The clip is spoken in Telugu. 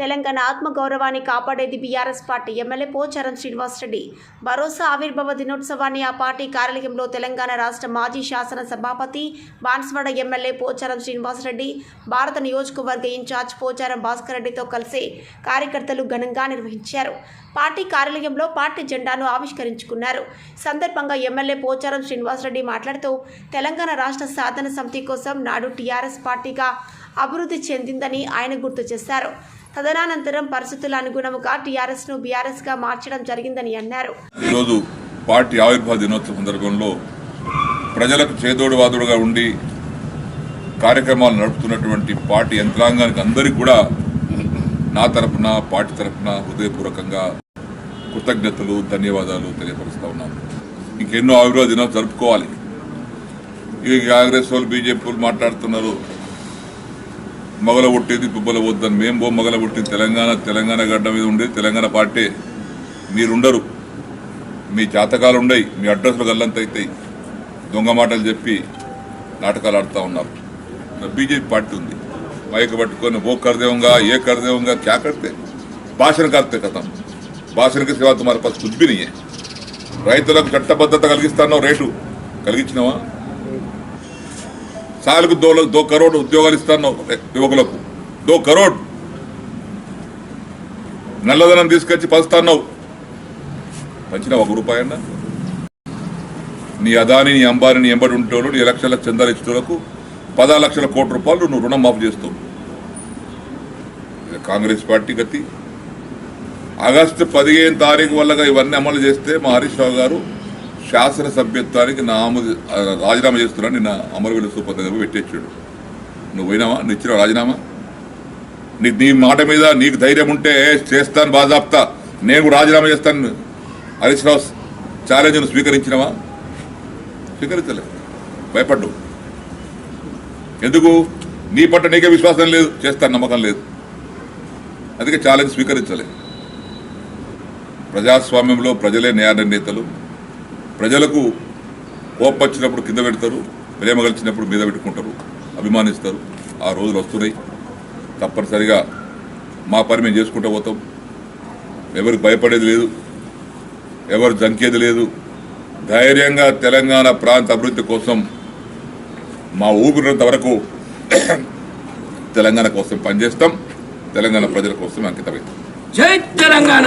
తెలంగాణ ఆత్మగౌరవాన్ని కాపాడేది BRS party MLA Pocharam Srinivasreddy. భరోసా ఆవిర్భావ దినోత్సవాన్ని ఆ పార్టీ కార్యాలయంలో తెలంగాణ రాష్ట్ర మాజీ శాసన సభాపతి బాన్స్వాడ ఎమ్మెల్యే పోచారం శ్రీనివాసరెడ్డి భారత నియోజకవర్గ ఇన్ఛార్జ్ పోచారం భాస్కర్ రెడ్డితో కలిసి కార్యకర్తలు ఘనంగా నిర్వహించారు. పార్టీ కార్యాలయంలో పార్టీ జెండాను ఆవిష్కరించుకున్నారు. సందర్భంగా ఎమ్మెల్యే పోచారం శ్రీనివాసరెడ్డి మాట్లాడుతూ తెలంగాణ రాష్ట్ర సాధన సమితి కోసం నాడు టీఆర్ఎస్ పార్టీగా అభివృద్ధి చెందిందని ఆయన గుర్తు చేశారు. తదనంతరం పరిస్థితుల అనుగుణముగా టీఆర్ఎస్ను బీఆర్ఎస్గా మార్చడం జరిగిందని అన్నారు. ఈరోజు పార్టీ ఆవిర్భావ దినోత్సవ సందర్భంలో ప్రజలకు చేదోడు వాదుడుగా ఉండి కార్యక్రమాలు నడుపుతున్నటువంటి పార్టీ యంత్రాంగానికి అందరికీ కూడా నా తరపున పార్టీ తరపున హృదయపూర్వకంగా కృతజ్ఞతలు ధన్యవాదాలు తెలియపరుస్తా ఉన్నాను. ఇంకెన్నో ఆవిర్భావ దినాలు జరుపుకోవాలి. ఇక కాంగ్రెస్ వాళ్ళు బీజేపీ వాళ్ళు మాట్లాడుతున్నారు. మొగల కొట్టేది దుబ్బల వద్దని మేము బో మొగల కొట్టేది తెలంగాణ తెలంగాణ గడ్డ మీద ఉండేది తెలంగాణ పార్టీ. మీరుండరు. మీ జాతకాలు ఉండయి మీ అడ్రస్లు గల్లంత అవుతాయి దొంగ మాటలు చెప్పి నాటకాలు ఆడుతూ ఉన్నారు బీజేపీ పార్టీ ఉంది. పైకి పట్టుకొని ఓ కరదేవంగా ఏ కరదేవంగా క్యా కడితే భాషణ కడితే కథం. భాషణకి సేవ మరి పది రైతులకు చట్టబద్ధత కలిగిస్తానో రేటు? కలిగించినావా సాలకు దో దో కరోడ్ ఉద్యోగాలు ఇస్తాను యువకులకు. దో కరోడ్. నల్లధనం తీసుకొచ్చి పంచుతాన్నావు పంచిన ఒక రూపాయి అన్న? నీ అదాని నీ అంబాని నీ ఎంబడి ఉంటేవాడు నీ లక్షల చందాలు ఇచ్చేటోళ్ళకు పదహారు లక్షల కోట్ల రూపాయలు నువ్వు రుణం మాఫ్ చేస్తావు. కాంగ్రెస్ పార్టీ గతి. ఆగస్టు పదిహేను తారీఖు వల్లగా ఇవన్నీ అమలు చేస్తే మా హరీష్ రావు గారు శాసనసభ్యత్వానికి నా ఆమోది రాజీనామా చేస్తున్నాను నిన్న అమరవీల సూపర్ దగ్గర పెట్టేచ్చాడు నువ్వు పోయినావా? నువ్వు ఇచ్చిన రాజీనామా? నీ నీ మాట మీద నీకు ధైర్యం ఉంటే చేస్తాను బాజాప్తా. నేను రాజీనామా చేస్తాను. హరీష్ రావు ఛాలెంజ్ను స్వీకరించినవా? స్వీకరించలే. భయపడ్డు. ఎందుకు? నీ పట్ల నీకే విశ్వాసం లేదు. చేస్తాను నమ్మకం లేదు. అందుకే ఛాలెంజ్ స్వీకరించలే. ప్రజాస్వామ్యంలో ప్రజలే న్యాయ నిర్ణేతలు. ప్రజలకు కోపం వచ్చినప్పుడు కింద పెడతారు ప్రేమ కలిసినప్పుడు మీద పెట్టుకుంటారు అభిమానిస్తారు. ఆ రోజులు వస్తున్నాయి. తప్పనిసరిగా మా పని మేము చేసుకుంటూ పోతాం. ఎవరికి భయపడేది లేదు ఎవరు జంకేది లేదు. ధైర్యంగా తెలంగాణ ప్రాంత అభివృద్ధి కోసం మా ఊపిరినంత వరకు తెలంగాణ కోసం పనిచేస్తాం. తెలంగాణ ప్రజల కోసం అంకితమైతాం జై తెలంగాణ!